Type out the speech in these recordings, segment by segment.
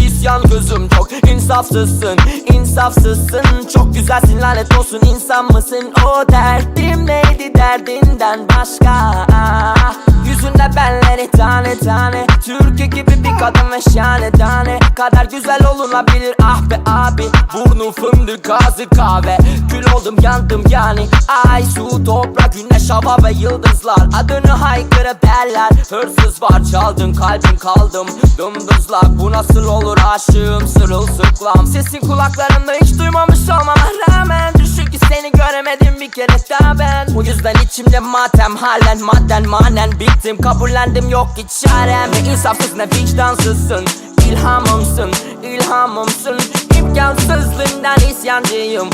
isyan gözüm çok insafsızsın insafsızsın. Çok güzelsin lanet olsun insan mısın? O derdim neydi derdinden başka? Yüzünde benleri tane tane Türkü gibi bir kadın ve şahane tane Kadar güzel olunabilir. Ah be abi Burnu fındık ağzı kahve. Kül oldum yandım yani. Ay su toprak güneş hava ve yıldızlar. Adını haykırıp derler Hırsız var çaldın kalbim kaldım. Dımdızlak bu nasıl olur? Aşığım sırılsıklam. Sesin kulaklarımda hiç duymamış olmama rağmen seni göremedim bir kere daha ben. Bu yüzden içimde matem halen madden manen bittim. Kabullendim yok hiç çarem. Ne insafsız ne vicdansızsın. İlhamımsın, ilhamımsın. İmkansızlığından isyancıyım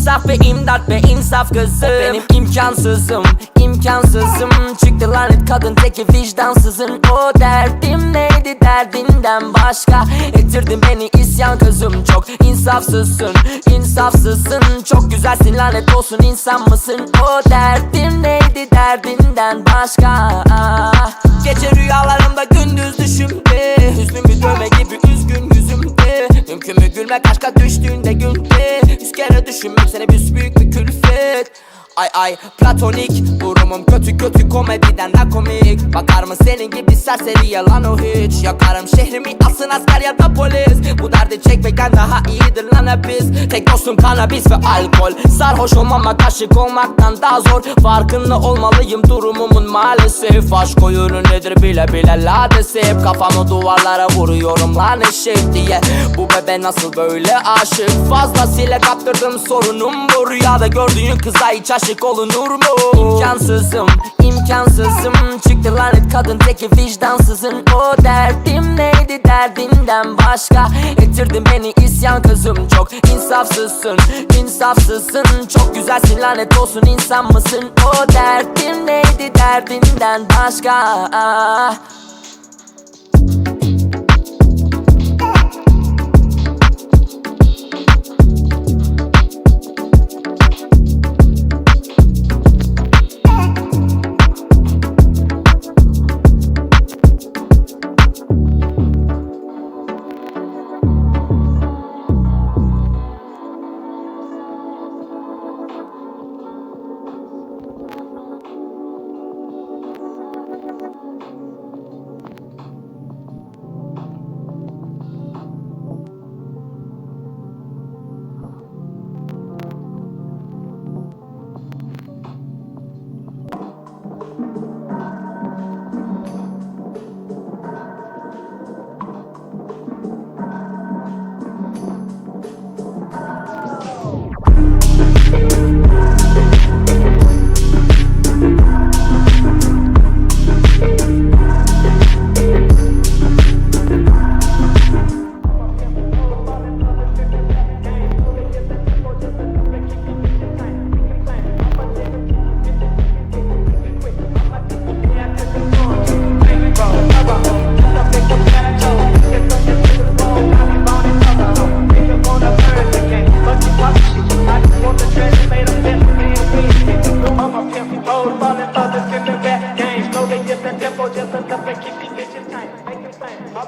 İnsaf ve imdat ve insaf kızım benim imkansızım, imkansızım. Çıktı lanet kadın teki vicdansızın. O derdim neydi derdinden başka? Ettirdin beni isyan kızım Çok insafsızsın, insafsızsın. Çok güzelsin lanet olsun insan mısın? O derdim neydi derdinden başka? Gece rüyalarımda gündüz düşümde Hüznüm bir dövme gibi üzgün yüzümde. Mümkün mü gülmek aşka düştüğünde kere düşünmek seni büyük bir külfet. Ay ay platonik Durumum kötü kötü komediden de komik. Bakar mı senin gibi serseri yalan o hiç. Yakarım şehrimi asın asker ya da polis. Bu derdi çekmekten daha iyidir lan hepimiz. Tek dostum kanabis ve alkol. Sarhoş olmamak aşık olmaktan daha zor. Farkında olmalıyım durumumun maalesef. Aşk oyunu nedir bile bile ladesip Kafamı duvarlara vuruyorum lan eşek diye. Bu bebe nasıl böyle aşık? Fazlasıyla kaptırdım sorunum bu. Rüyada gördüğün kıza hiç aşık olunur mu? İmkansızım, imkansızım. Çıktı lanet kadın teki vicdansızın. O derdim neydi derdinden başka? Ettirdin beni isyan kızım Çok insafsızsın, insafsızsın Çok güzelsin lanet olsun insan mısın? O derdim neydi derdinden başka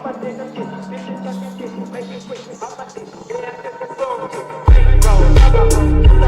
I'm a shit, bitches talking shit, make it quick. a